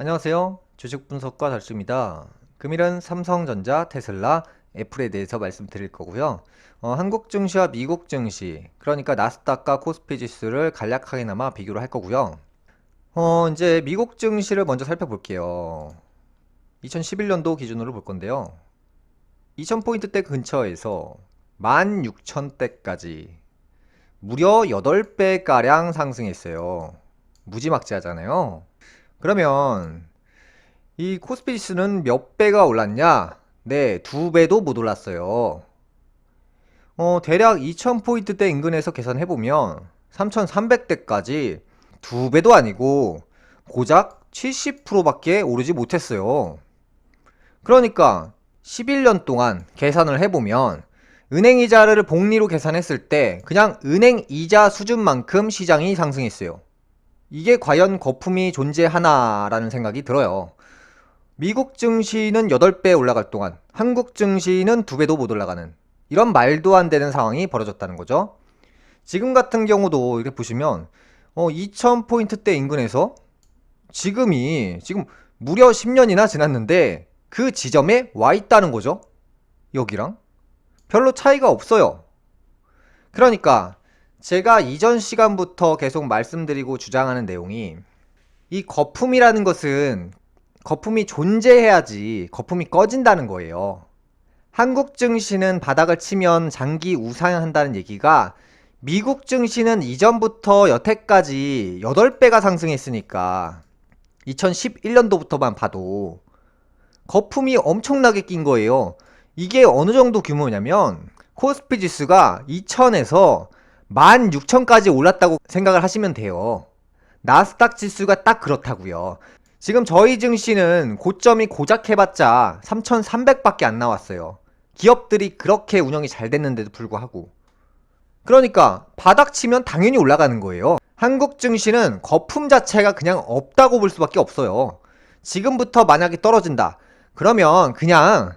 안녕하세요. 주식 분석가 달수입니다. 금일은 삼성전자, 테슬라, 애플에 대해서 말씀드릴 거고요. 어, 한국 증시와 미국 증시, 그러니까 나스닥과 코스피 지수를 간략하게나마 비교를 할 거고요. 어, 이제 미국 증시를 먼저 살펴볼게요. 2011년도 기준으로 볼 건데요. 2000포인트대 근처에서 16,000대까지 무려 8배가량 상승했어요. 무지막지하잖아요. 그러면 이 코스피 지수는 몇 배가 올랐냐? 네, 두 배도 못 올랐어요. 어, 대략 2000포인트대 인근에서 계산해보면 3300대까지 두 배도 아니고 고작 70%밖에 오르지 못했어요. 그러니까 11년 동안 계산을 해보면 은행 이자를 복리로 계산했을 때 그냥 은행 이자 수준만큼 시장이 상승했어요. 이게 과연 거품이 존재하나라는 생각이 들어요. 미국 증시는 8배 올라갈 동안 한국 증시는 2배도 못 올라가는 이런 말도 안 되는 상황이 벌어졌다는 거죠. 지금 같은 경우도 이렇게 보시면 어, 2000포인트대 인근에서 지금이 지금 무려 10년이나 지났는데 그 지점에 와 있다는 거죠. 여기랑 별로 차이가 없어요. 그러니까 제가 이전 시간부터 계속 말씀드리고 주장하는 내용이 이 거품이라는 것은 거품이 존재해야지 거품이 꺼진다는 거예요. 한국 증시는 바닥을 치면 장기 우상한다는 얘기가 미국 증시는 이전부터 여태까지 8배가 상승했으니까 2011년도부터만 봐도 거품이 엄청나게 낀 거예요. 이게 어느 정도 규모냐면 코스피 지수가 2000에서 16,000까지 올랐다고 생각을 하시면 돼요. 나스닥 지수가 딱 그렇다고요. 지금 저희 증시는 고점이 고작 해봤자 3,300밖에 안 나왔어요. 기업들이 그렇게 운영이 잘 됐는데도 불구하고. 그러니까 바닥 치면 당연히 올라가는 거예요. 한국 증시는 거품 자체가 그냥 없다고 볼 수밖에 없어요. 지금부터 만약에 떨어진다. 그러면 그냥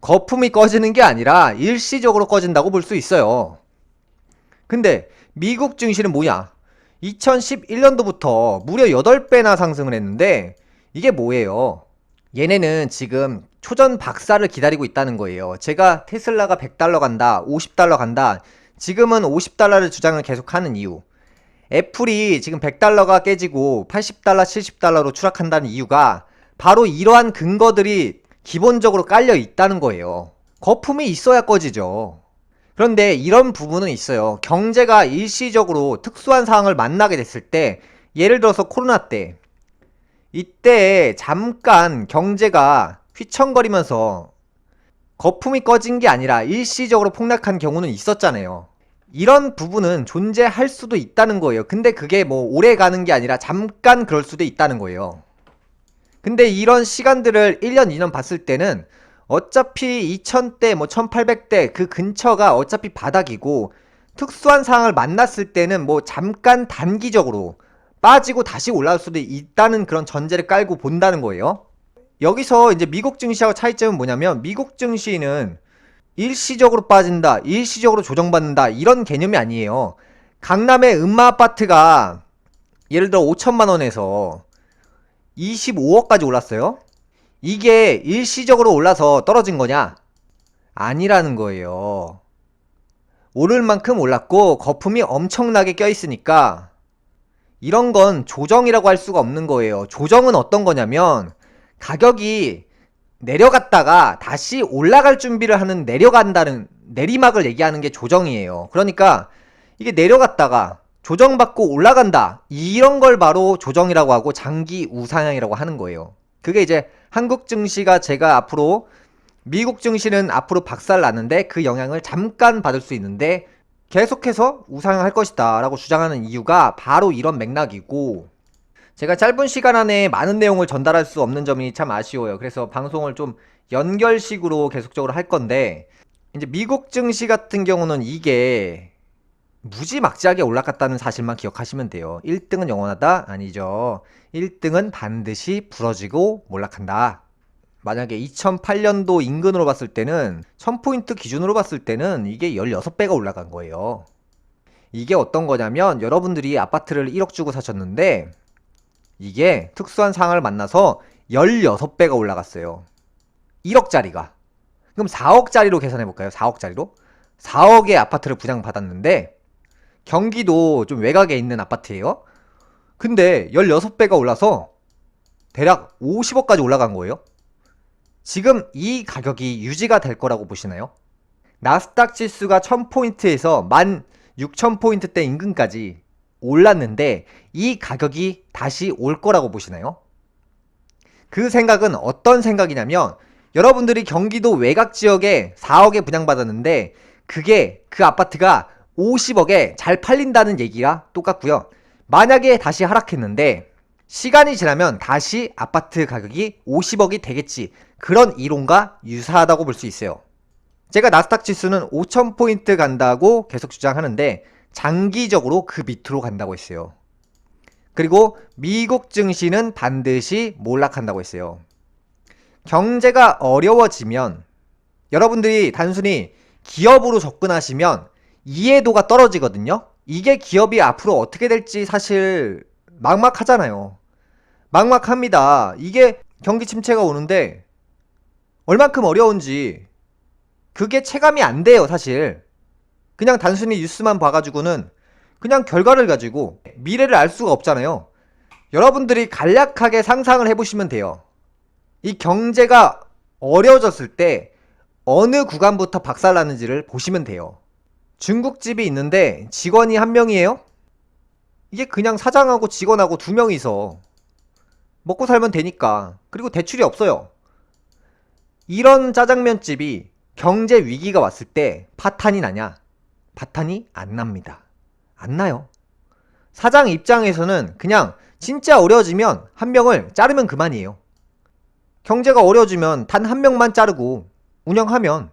거품이 꺼지는 게 아니라 일시적으로 꺼진다고 볼 수 있어요. 근데 미국 증시는 뭐냐? 2011년도부터 무려 8배나 상승을 했는데 이게 뭐예요? 얘네는 지금 초전 박사를 기다리고 있다는 거예요. 제가 테슬라가 100달러 간다, 50달러 간다. 지금은 50달러를 주장을 계속하는 이유. 애플이 지금 100달러가 깨지고 80달러, 70달러로 추락한다는 이유가 바로 이러한 근거들이 기본적으로 깔려 있다는 거예요. 거품이 있어야 꺼지죠. 그런데 이런 부분은 있어요. 경제가 일시적으로 특수한 상황을 만나게 됐을 때, 예를 들어서 코로나 때, 이때 잠깐 경제가 휘청거리면서 거품이 꺼진 게 아니라 일시적으로 폭락한 경우는 있었잖아요. 이런 부분은 존재할 수도 있다는 거예요. 근데 그게 뭐 오래 가는 게 아니라 잠깐 그럴 수도 있다는 거예요. 근데 이런 시간들을 1년, 2년 봤을 때는 어차피 2000대, 뭐 1800대 그 근처가 어차피 바닥이고 특수한 상황을 만났을 때는 뭐 잠깐 단기적으로 빠지고 다시 올라올 수도 있다는 그런 전제를 깔고 본다는 거예요. 여기서 이제 미국 증시하고 차이점은 뭐냐면 미국 증시는 일시적으로 빠진다, 일시적으로 조정받는다 이런 개념이 아니에요. 강남의 음마 아파트가 예를 들어 5천만 원에서 25억까지 올랐어요. 이게 일시적으로 올라서 떨어진 거냐? 아니라는 거예요. 오를 만큼 올랐고 거품이 엄청나게 껴있으니까 이런 건 조정이라고 할 수가 없는 거예요. 조정은 어떤 거냐면 가격이 내려갔다가 다시 올라갈 준비를 하는 내려간다는 내리막을 얘기하는 게 조정이에요. 그러니까 이게 내려갔다가 조정받고 올라간다. 이런 걸 바로 조정이라고 하고 장기 우상향이라고 하는 거예요. 그게 이제 한국 증시가 제가 앞으로 미국 증시는 앞으로 박살 나는데 그 영향을 잠깐 받을 수 있는데 계속해서 우상향할 것이다 라고 주장하는 이유가 바로 이런 맥락이고 제가 짧은 시간 안에 많은 내용을 전달할 수 없는 점이 참 아쉬워요. 그래서 방송을 좀 연결식으로 계속적으로 할 건데 이제 미국 증시 같은 경우는 이게 무지막지하게 올라갔다는 사실만 기억하시면 돼요. 1등은 영원하다? 아니죠. 1등은 반드시 부러지고 몰락한다. 만약에 2008년도 인근으로 봤을 때는 1000포인트 기준으로 봤을 때는 이게 16배가 올라간 거예요. 이게 어떤 거냐면 여러분들이 아파트를 1억 주고 사셨는데 이게 특수한 상황을 만나서 16배가 올라갔어요. 1억짜리가. 그럼 4억짜리로 계산해 볼까요? 4억짜리로? 4억의 아파트를 분양받았는데, 경기도 좀 외곽에 있는 아파트예요. 근데 16배가 올라서 대략 50억까지 올라간 거예요. 지금 이 가격이 유지가 될 거라고 보시나요? 나스닥 지수가 1000포인트에서 16,000포인트 대 인근까지 올랐는데 이 가격이 다시 올 거라고 보시나요? 그 생각은 어떤 생각이냐면 여러분들이 경기도 외곽 지역에 4억에 분양받았는데 그게 그 아파트가 50억에 잘 팔린다는 얘기랑 똑같고요. 만약에 다시 하락했는데 시간이 지나면 다시 아파트 가격이 50억이 되겠지. 그런 이론과 유사하다고 볼 수 있어요. 제가 나스닥 지수는 5,000포인트 간다고 계속 주장하는데 장기적으로 그 밑으로 간다고 했어요. 그리고 미국 증시는 반드시 몰락한다고 했어요. 경제가 어려워지면 여러분들이 단순히 기업으로 접근하시면 이해도가 떨어지거든요. 이게 기업이 앞으로 어떻게 될지 사실 막막하잖아요. 막막합니다. 이게 경기 침체가 오는데 얼만큼 어려운지 그게 체감이 안 돼요, 사실. 그냥 단순히 뉴스만 봐가지고는 그냥 결과를 가지고 미래를 알 수가 없잖아요. 여러분들이 간략하게 상상을 해보시면 돼요. 이 경제가 어려워졌을 때 어느 구간부터 박살나는지를 보시면 돼요. 중국집이 있는데 직원이 한 명이에요? 이게 그냥 사장하고 직원하고 두 명이서 먹고 살면 되니까. 그리고 대출이 없어요. 이런 짜장면집이 경제 위기가 왔을 때 파탄이 나냐? 파탄이 안 납니다. 안 나요. 사장 입장에서는 그냥 진짜 어려워지면 한 명을 자르면 그만이에요. 경제가 어려워지면 단 한 명만 자르고 운영하면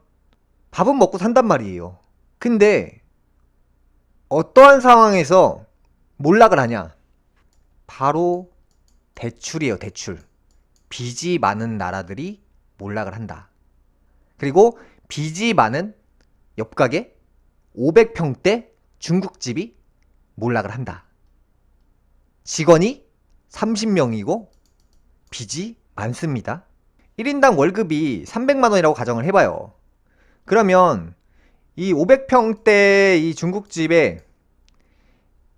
밥은 먹고 산단 말이에요. 근데 어떠한 상황에서 몰락을 하냐? 바로 대출이에요, 대출. 빚이 많은 나라들이 몰락을 한다. 그리고 빚이 많은 옆가게 500평대 중국집이 몰락을 한다. 직원이 30명이고 빚이 많습니다. 1인당 월급이 300만원이라고 가정을 해봐요. 그러면 이 500평대 이 중국집의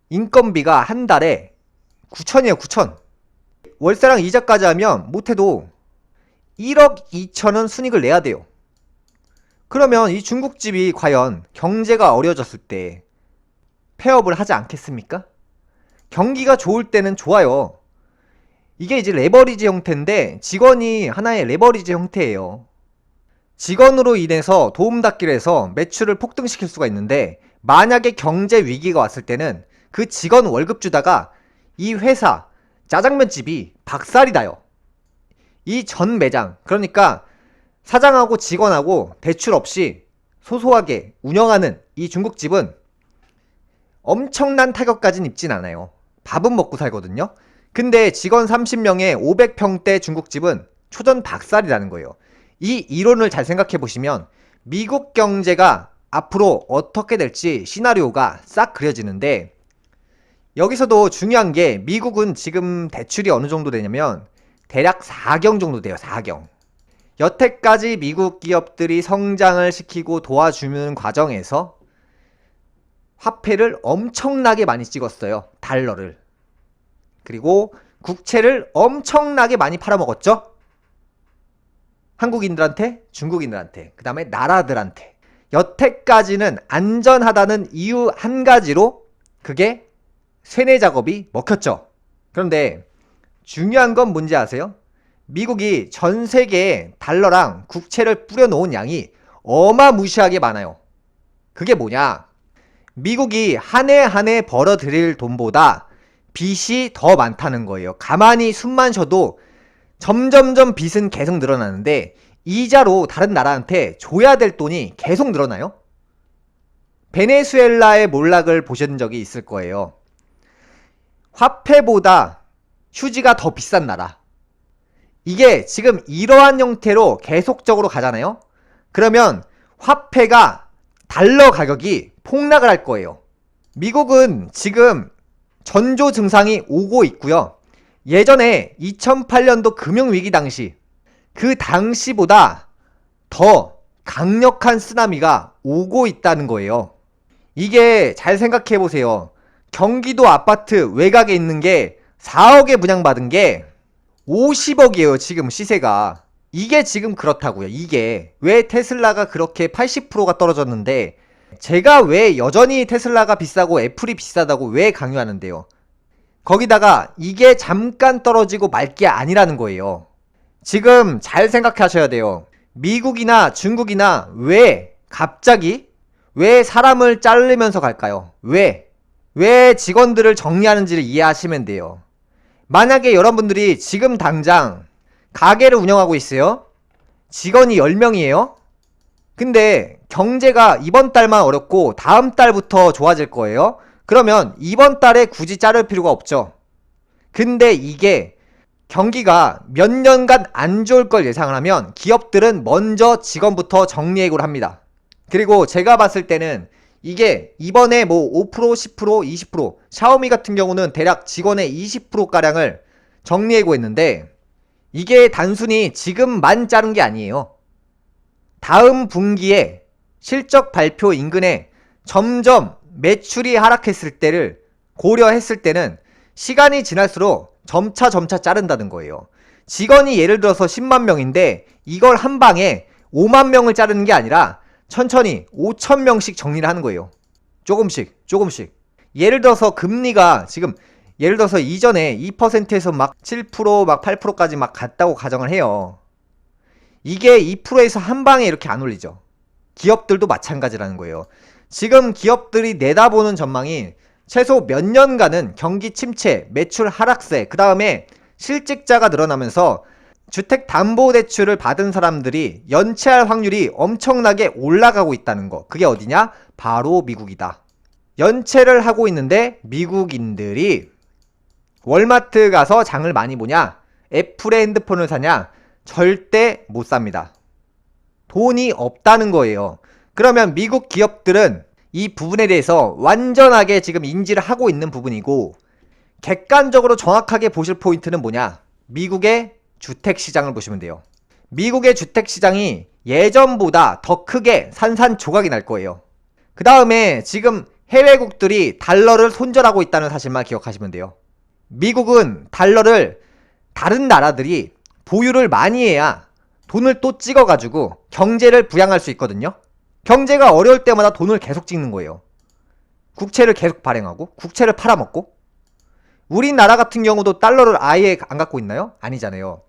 인건비가 한 달에 9천이에요, 9천. 월세랑 이자까지 하면 못해도 1억 2천은 순익을 내야 돼요. 그러면 이 중국집이 과연 경제가 어려졌을 때 폐업을 하지 않겠습니까? 경기가 좋을 때는 좋아요. 이게 이제 레버리지 형태인데 직원이 하나의 레버리지 형태예요. 직원으로 인해서 도움닫기를 해서 매출을 폭등시킬 수가 있는데 만약에 경제 위기가 왔을 때는 그 직원 월급 주다가 이 회사 짜장면집이 박살이 나요. 이 전 매장 그러니까 사장하고 직원하고 대출 없이 소소하게 운영하는 이 중국집은 엄청난 타격까지는 입진 않아요. 밥은 먹고 살거든요. 근데 직원 30명의 500평대 중국집은 초전 박살이라는 거예요. 이 이론을 잘 생각해 보시면 미국 경제가 앞으로 어떻게 될지 시나리오가 싹 그려지는데 여기서도 중요한 게 미국은 지금 대출이 어느 정도 되냐면 대략 4경 정도 돼요. 4경. 여태까지 미국 기업들이 성장을 시키고 도와주는 과정에서 화폐를 엄청나게 많이 찍었어요. 달러를. 그리고 국채를 엄청나게 많이 팔아먹었죠? 한국인들한테, 중국인들한테, 그 다음에 나라들한테. 여태까지는 안전하다는 이유 한 가지로 그게 세뇌 작업이 먹혔죠. 그런데 중요한 건 뭔지 아세요? 미국이 전 세계에 달러랑 국채를 뿌려놓은 양이 어마무시하게 많아요. 그게 뭐냐? 미국이 한 해 한 해 벌어들일 돈보다 빚이 더 많다는 거예요. 가만히 숨만 쉬어도 점점점 빚은 계속 늘어나는데 이자로 다른 나라한테 줘야 될 돈이 계속 늘어나요? 베네수엘라의 몰락을 보신 적이 있을 거예요. 화폐보다 휴지가 더 비싼 나라. 이게 지금 이러한 형태로 계속적으로 가잖아요? 그러면 화폐가 달러 가격이 폭락을 할 거예요. 미국은 지금 전조 증상이 오고 있고요. 예전에 2008년도 금융위기 당시 그 당시보다 더 강력한 쓰나미가 오고 있다는 거예요. 이게 잘 생각해 보세요. 경기도 아파트 외곽에 있는 게 4억에 분양받은 게 50억이에요. 지금 시세가. 이게 지금 그렇다고요. 이게 왜 테슬라가 그렇게 80%가 떨어졌는데 제가 왜 여전히 테슬라가 비싸고 애플이 비싸다고 왜 강요하는데요. 거기다가 이게 잠깐 떨어지고 말 게 아니라는 거예요. 지금 잘 생각하셔야 돼요. 미국이나 중국이나 왜 갑자기 왜 사람을 자르면서 갈까요? 왜? 왜 직원들을 정리하는지를 이해하시면 돼요. 만약에 여러분들이 지금 당장 가게를 운영하고 있어요. 직원이 10명이에요. 근데 경제가 이번 달만 어렵고 다음 달부터 좋아질 거예요. 그러면 이번 달에 굳이 자를 필요가 없죠. 근데 이게 경기가 몇 년간 안 좋을 걸 예상을 하면 기업들은 먼저 직원부터 정리해고를 합니다. 그리고 제가 봤을 때는 이게 이번에 뭐 5%, 10%, 20% 샤오미 같은 경우는 대략 직원의 20%가량을 정리해고했는데 이게 단순히 지금만 자른 게 아니에요. 다음 분기에 실적 발표 인근에 점점 매출이 하락했을 때를 고려했을 때는 시간이 지날수록 점차 점차 자른다는 거예요. 직원이 예를 들어서 10만 명인데 이걸 한 방에 5만 명을 자르는 게 아니라 천천히 5천 명씩 정리를 하는 거예요. 조금씩, 조금씩. 예를 들어서 금리가 지금 예를 들어서 이전에 2%에서 막 7%, 막 8%까지 막 갔다고 가정을 해요. 이게 2%에서 한 방에 이렇게 안 올리죠. 기업들도 마찬가지라는 거예요. 지금 기업들이 내다보는 전망이 최소 몇 년간은 경기 침체, 매출 하락세, 그 다음에 실직자가 늘어나면서 주택담보대출을 받은 사람들이 연체할 확률이 엄청나게 올라가고 있다는 거. 그게 어디냐? 바로 미국이다. 연체를 하고 있는데 미국인들이 월마트 가서 장을 많이 보냐? 애플의 핸드폰을 사냐? 절대 못 삽니다. 돈이 없다는 거예요. 그러면 미국 기업들은 이 부분에 대해서 완전하게 지금 인지를 하고 있는 부분이고 객관적으로 정확하게 보실 포인트는 뭐냐? 미국의 주택 시장을 보시면 돼요. 미국의 주택 시장이 예전보다 더 크게 산산조각이 날 거예요. 그 다음에 지금 해외국들이 달러를 손절하고 있다는 사실만 기억하시면 돼요. 미국은 달러를 다른 나라들이 보유를 많이 해야 돈을 또 찍어가지고 경제를 부양할 수 있거든요. 경제가 어려울 때마다 돈을 계속 찍는 거예요. 국채를 계속 발행하고 국채를 팔아먹고 우리나라 같은 경우도 달러를 아예 안 갖고 있나요? 아니잖아요.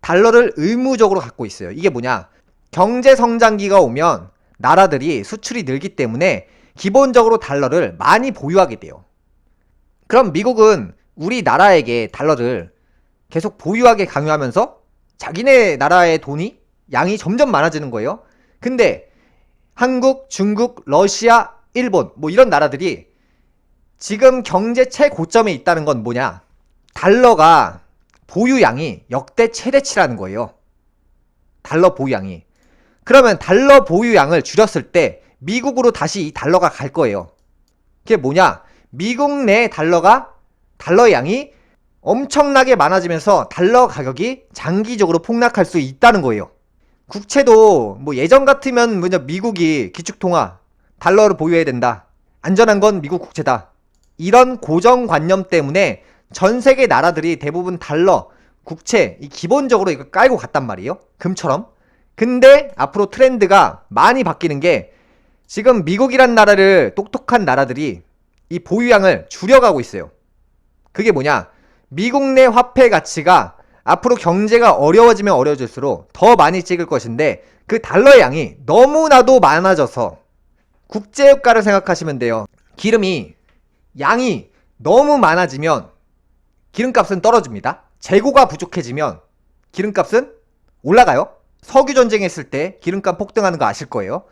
달러를 의무적으로 갖고 있어요. 이게 뭐냐? 경제 성장기가 오면 나라들이 수출이 늘기 때문에 기본적으로 달러를 많이 보유하게 돼요. 그럼 미국은 우리나라에게 달러를 계속 보유하게 강요하면서 자기네 나라의 돈이 양이 점점 많아지는 거예요. 근데 한국, 중국, 러시아, 일본 뭐 이런 나라들이 지금 경제 최고점에 있다는 건 뭐냐? 달러가 보유량이 역대 최대치라는 거예요. 달러 보유량이. 그러면 달러 보유량을 줄였을 때 미국으로 다시 이 달러가 갈 거예요. 그게 뭐냐? 미국 내 달러가 달러 양이 엄청나게 많아지면서 달러 가격이 장기적으로 폭락할 수 있다는 거예요. 국채도 뭐 예전 같으면 뭐냐 미국이 기축통화 달러를 보유해야 된다. 안전한 건 미국 국채다. 이런 고정관념 때문에 전 세계 나라들이 대부분 달러, 국채, 이 기본적으로 이거 깔고 갔단 말이에요. 금처럼. 근데 앞으로 트렌드가 많이 바뀌는 게 지금 미국이란 나라를 똑똑한 나라들이 이 보유량을 줄여가고 있어요. 그게 뭐냐? 미국 내 화폐 가치가 앞으로 경제가 어려워지면 어려워질수록 더 많이 찍을 것인데 그 달러의 양이 너무나도 많아져서 국제유가를 생각하시면 돼요. 기름이 양이 너무 많아지면 기름값은 떨어집니다. 재고가 부족해지면 기름값은 올라가요. 석유 전쟁했을 때 기름값 폭등하는 거 아실 거예요.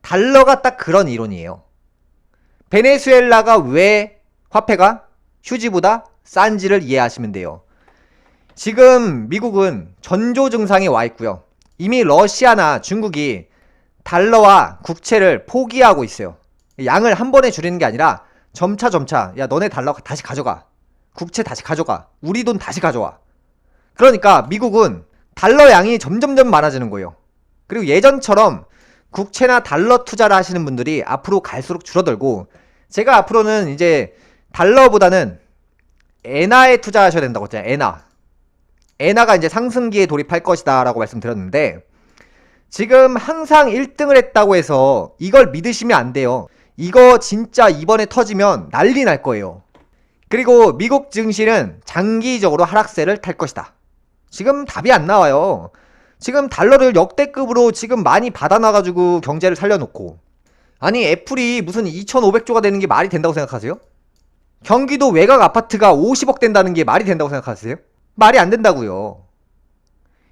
달러가 딱 그런 이론이에요. 베네수엘라가 왜 화폐가 휴지보다 싼지를 이해하시면 돼요. 지금 미국은 전조 증상에 와 있고요. 이미 러시아나 중국이 달러와 국채를 포기하고 있어요. 양을 한 번에 줄이는 게 아니라 점차 점차 야 너네 달러 다시 가져가. 국채 다시 가져가. 우리 돈 다시 가져와. 그러니까 미국은 달러 양이 점점점 많아지는 거예요. 그리고 예전처럼 국채나 달러 투자를 하시는 분들이 앞으로 갈수록 줄어들고 제가 앞으로는 이제 달러보다는 엔화에 투자하셔야 된다고 했잖아요. 엔화. 엔화가 이제 상승기에 돌입할 것이다 라고 말씀드렸는데 지금 항상 1등을 했다고 해서 이걸 믿으시면 안 돼요. 이거 진짜 이번에 터지면 난리 날 거예요. 그리고 미국 증시는 장기적으로 하락세를 탈 것이다. 지금 답이 안 나와요. 지금 달러를 역대급으로 지금 많이 받아놔가지고 경제를 살려놓고 아니 애플이 무슨 2,500조가 되는 게 말이 된다고 생각하세요? 경기도 외곽 아파트가 50억 된다는 게 말이 된다고 생각하세요? 말이 안 된다고요.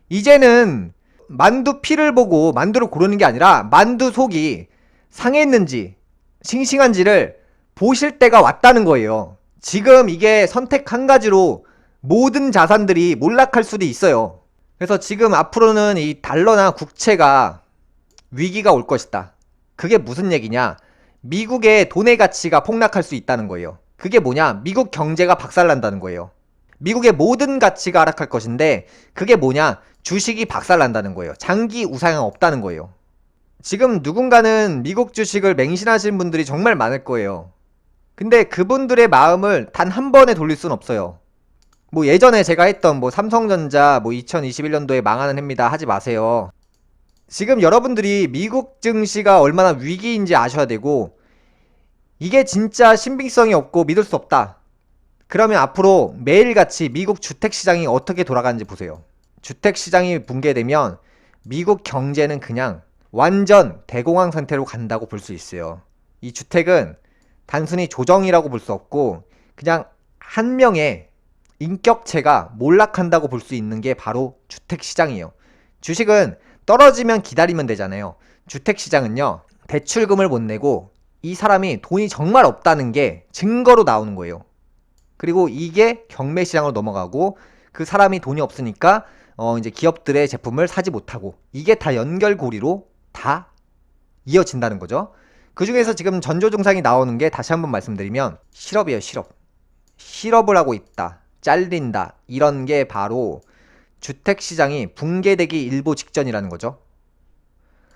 이제는 만두 피를 보고 만두를 고르는 게 아니라 만두 속이 상했는지 싱싱한지를 보실 때가 왔다는 거예요. 지금 이게 선택 한 가지로 모든 자산들이 몰락할 수도 있어요. 그래서 지금 앞으로는 이 달러나 국채가 위기가 올 것이다. 그게 무슨 얘기냐? 미국의 돈의 가치가 폭락할 수 있다는 거예요. 그게 뭐냐? 미국 경제가 박살난다는 거예요. 미국의 모든 가치가 하락할 것인데 그게 뭐냐? 주식이 박살난다는 거예요. 장기 우상향 없다는 거예요. 지금 누군가는 미국 주식을 맹신하시는 분들이 정말 많을 거예요. 근데 그분들의 마음을 단 한 번에 돌릴 순 없어요. 뭐 예전에 제가 했던 뭐 삼성전자 뭐 2021년도에 망하는 해입니다 하지 마세요. 지금 여러분들이 미국 증시가 얼마나 위기인지 아셔야 되고 이게 진짜 신빙성이 없고 믿을 수 없다. 그러면 앞으로 매일같이 미국 주택시장이 어떻게 돌아가는지 보세요. 주택시장이 붕괴되면 미국 경제는 그냥 완전 대공황 상태로 간다고 볼 수 있어요. 이 주택은 단순히 조정이라고 볼 수 없고 그냥 한 명의 인격체가 몰락한다고 볼 수 있는 게 바로 주택시장이에요. 주식은 떨어지면 기다리면 되잖아요. 주택시장은요, 대출금을 못 내고 이 사람이 돈이 정말 없다는 게 증거로 나오는 거예요. 그리고 이게 경매 시장으로 넘어가고 그 사람이 돈이 없으니까 어 이제 기업들의 제품을 사지 못하고 이게 다 연결고리로 다 이어진다는 거죠. 그 중에서 지금 전조 증상이 나오는 게 다시 한번 말씀드리면 실업이에요, 실업. 실업을 하고 있다. 잘린다. 이런 게 바로 주택 시장이 붕괴되기 일보 직전이라는 거죠.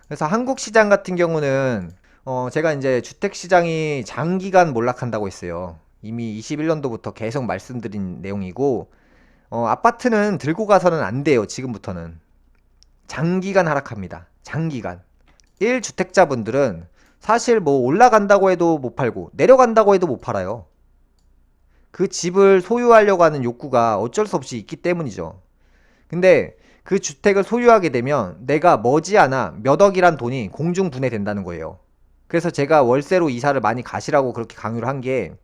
그래서 한국 시장 같은 경우는 어 제가 이제 주택 시장이 장기간 몰락한다고 했어요. 이미 21년도부터 계속 말씀드린 내용이고 어 아파트는 들고 가서는 안 돼요. 지금부터는. 장기간 하락합니다. 장기간. 1주택자분들은 사실 뭐 올라간다고 해도 못 팔고 내려간다고 해도 못 팔아요. 그 집을 소유하려고 하는 욕구가 어쩔 수 없이 있기 때문이죠. 근데 그 주택을 소유하게 되면 내가 머지않아 몇 억이란 돈이 공중분해된다는 거예요. 그래서 제가 월세로 이사를 많이 가시라고 그렇게 강요를 한 게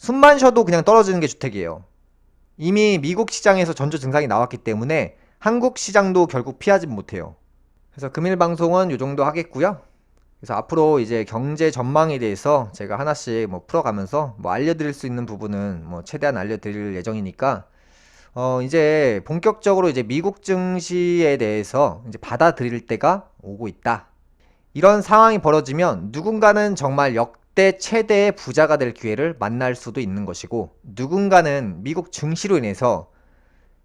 숨만 쉬어도 그냥 떨어지는 게 주택이에요. 이미 미국 시장에서 전조 증상이 나왔기 때문에 한국 시장도 결국 피하지 못해요. 그래서 금일 방송은 이 정도 하겠고요. 그래서 앞으로 이제 경제 전망에 대해서 제가 하나씩 뭐 풀어가면서 뭐 알려드릴 수 있는 부분은 뭐 최대한 알려드릴 예정이니까 어 이제 본격적으로 이제 미국 증시에 대해서 이제 받아들일 때가 오고 있다. 이런 상황이 벌어지면 누군가는 정말 역 대 최대의 부자가 될 기회를 만날 수도 있는 것이고 누군가는 미국 증시로 인해서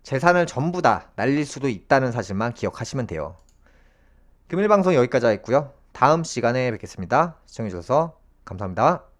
재산을 전부 다 날릴 수도 있다는 사실만 기억하시면 돼요. 금일 방송 여기까지 하겠고요. 다음 시간에 뵙겠습니다. 시청해주셔서 감사합니다.